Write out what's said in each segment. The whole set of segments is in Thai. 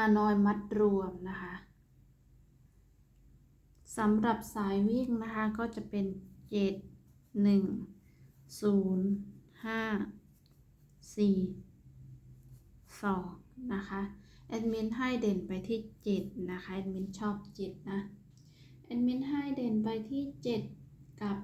ฮานอยมัดรวมนะคะสำหรับสายวิ่งนะคะก็จะเป็น 7 1 0 5 4 2 นะคะแอดมินให้เด่นไปที่ 7 นะคะแอดมินชอบ 7 นะแอดมินให้เด่นไปที่ 7 กับ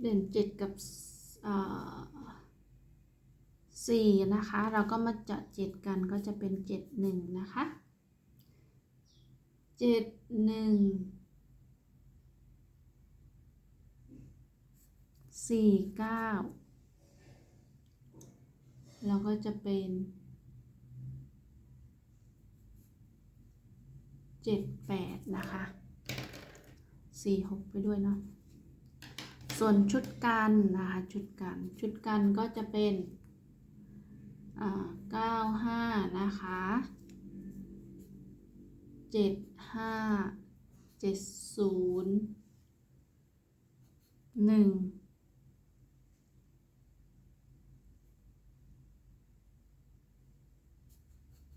เด่นเจ็ดกับสี่นะคะ เราก็มาเจาะเจ็ดกันก็จะเป็นเจ็ดหนึ่งนะคะเจ็ดหนึ่งสี่เก้าแล้วก็จะเป็นเจ็ดแปดนะคะสี่หกไปด้วยเนาะ ส่วนชุดกันนะคะชุดกัน ชุดกันก็จะเป็นเก้าห้านะคะเจ็ดห้าเจ็ดศูนย์หนึ่ง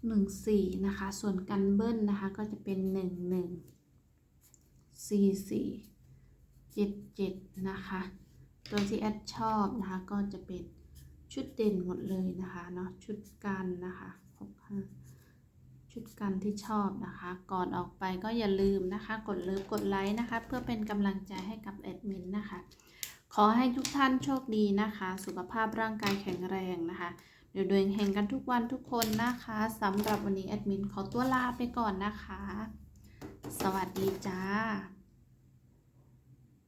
หนึ่งสี่นะคะ ส่วนกันเบิ้ลนะคะ ก็จะเป็นหนึ่งหนึ่งสี่สี่ จ็ดเจ็ดนะคะ ตัวที่แอดชอบนะคะ ก็จะเป็นชุดเด่นหมดเลยนะคะเนาะชุดกันนะคะหกห้าชุดกันที่ชอบนะคะ ก่อนออกไปก็อย่าลืมนะคะ กดเลิฟกดไลค์นะคะ เพื่อเป็นกำลังใจให้กับแอดมินนะคะ ขอให้ทุกท่านโชคดีนะคะ สุขภาพร่างกายแข็งแรงนะคะเดี๋ยวดวงเฮงกันทุกวันทุกคนนะคะสำหรับวันนี้แอดมินขอตัวลาไปก่อนนะคะ สวัสดีจ้า